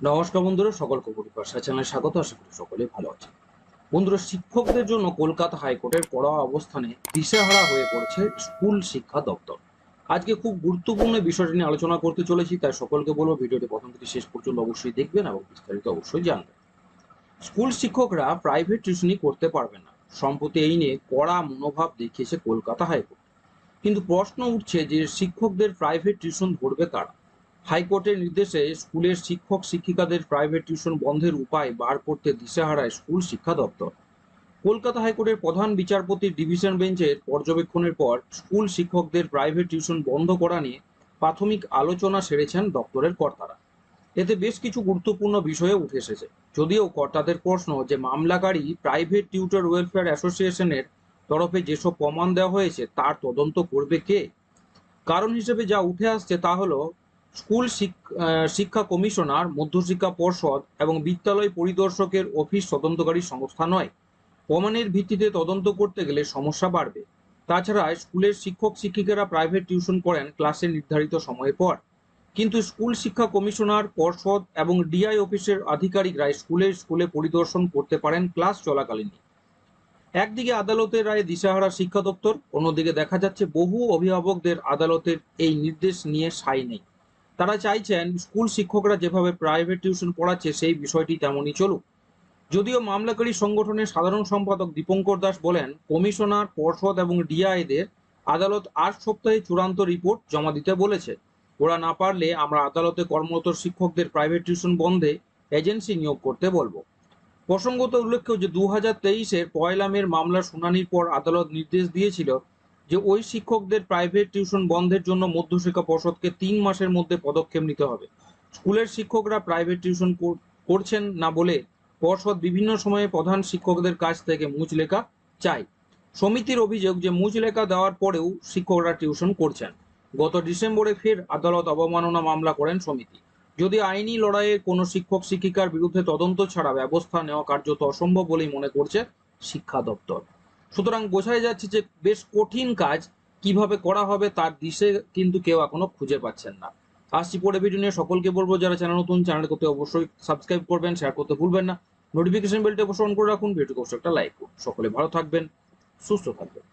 নমস্কার বন্ধুরা, সকলকে পরিভাষা চ্যানেলে স্বাগত, আশা করি সকলে ভালো আছে বন্ধুরা, শিক্ষকদের জন্য কলকাতা হাইকোর্টের কড়া অবস্থানে দিশেহারা হয়ে পড়েছে স্কুল শিক্ষা দপ্তর। আজকে খুব গুরুত্বপূর্ণ বিষয়টি নিয়ে আলোচনা করতে চলেছি, তাই সকলকে বলব ভিডিওটি প্রথম থেকে শেষ পর্যন্ত অবশ্যই দেখবেন এবং বিস্তারিত অবশ্যই জানবেন। স্কুল শিক্ষকরা প্রাইভেট টিউশনই করতে পারবে না। সম্প্রতি এই নিয়ে কড়া মনোভাব দেখিয়েছে কলকাতা হাইকোর্ট। কিন্তু প্রশ্ন উঠছে যে শিক্ষকদের প্রাইভেট টিউশন ধরবে কারা? হাইকোর্টের নির্দেশে স্কুলের শিক্ষক শিক্ষিকাদের প্রাইভেট টিউশন বন্ধের উপায় বার করতে দিশেহারায় স্কুল শিক্ষা দপ্তর। কলকাতা হাইকোর্টের প্রধান বিচারপতির ডিভিশন বেঞ্চের পর্যবেক্ষণের পর স্কুল শিক্ষকদের প্রাইভেট টিউশন বন্ধ করা নিয়ে প্রাথমিক আলোচনা সেরেছেন দপ্তরের কর্তারা। এতে বেশ কিছু গুরুত্বপূর্ণ বিষয়ে উঠে এসেছে। যদিও কর্তাদের প্রশ্ন যে মামলাকারী প্রাইভেট টিউটর ওয়েলফেয়ার অ্যাসোসিয়েশনের তরফে যেসব প্রমাণ দেওয়া হয়েছে, তার তদন্ত করবে কে? কারণ হিসেবে যা উঠে আসছে তা হলো স্কুল শিক্ষা কমিশনার, মধ্যশিক্ষা পর্ষদ এবং বিদ্যালয় পরিদর্শকের অফিস তদন্তকারী সংস্থা নয়। প্রমাণের ভিত্তিতে তদন্ত করতে গেলে সমস্যা বাড়বে। তাছাড়া স্কুলের শিক্ষক শিক্ষিকারা প্রাইভেট টিউশন করেন ক্লাসের নির্ধারিত সময়ের পর। কিন্তু স্কুল শিক্ষা কমিশনার, পর্ষদ এবং ডিআই অফিসের আধিকারিকরা স্কুলে স্কুলে পরিদর্শন করতে পারেন ক্লাস চলাকালীন। একদিকে আদালতের রায়ে দিশাহারা শিক্ষা দপ্তর, অন্যদিকে দেখা যাচ্ছে বহু অভিভাবকদের আদালতের এই নির্দেশ নিয়ে সাই নেই। তারা চাইছেন স্কুল শিক্ষকরা যেভাবে প্রাইভেট টিউশন পড়াচ্ছে সেই বিষয়টি তেমনই চলুক। যদিও মামলাকারী সংগঠনের সাধারণ সম্পাদক দীপঙ্কর দাস বলেন, কমিশনার, পর্ষদ এবং ডিআইদের আদালত আট সপ্তাহে চূড়ান্ত রিপোর্ট জমা দিতে বলেছে। ওরা না পারলে আমরা আদালতে কর্মরত শিক্ষকদের প্রাইভেট টিউশন বন্ধে এজেন্সি নিয়োগ করতে বলব। প্রসঙ্গত উল্লেখ্য যে দু হাজার তেইশের পয়লা মামলার শুনানির পর আদালত নির্দেশ দিয়েছিল যে ওই শিক্ষকদের প্রাইভেট টিউশন বন্ধের জন্য মধ্যশিক্ষা পর্ষদকে তিন মাসের মধ্যে পদক্ষেপ নিতে হবে। স্কুলের শিক্ষকরা প্রাইভেট টিউশন করছেন না বলে পর্ষদ বিভিন্ন সময়ে প্রধান শিক্ষকদের কাছ থেকে মুচলেখা চাই সমিতির অভিযোগ যে মুচলেখা দেওয়ার পরেও শিক্ষকরা টিউশন করছেন। গত ডিসেম্বরে ফের আদালত অবমাননা মামলা করেন সমিতি। যদি আইনি লড়াইয়ে কোনো শিক্ষক শিক্ষিকার বিরুদ্ধে তদন্ত ছাড়া ব্যবস্থা নেওয়া কার্যত অসম্ভব বলেই মনে করছে শিক্ষা দপ্তর। সুতরাং বোঝাই যাচ্ছে যে বেশ কঠিন কাজ কীভাবে করা হবে তার দিশে কিন্তু কেউ এখনও খুঁজে পাচ্ছেন না। আসছি পরে ভিডিও নিয়ে। সকলকে বলব, যারা চ্যানেল নতুন চ্যানেল করতে অবশ্যই সাবস্ক্রাইব করবেন শেয়ার করতে ভুলবেন না। নোটিফিকেশন বেলটি অবশ্যই অন করে রাখুন। ভিডিওকে অবশ্যই একটা লাইক করুন। সকলে ভালো থাকবেন, সুস্থ থাকবেন।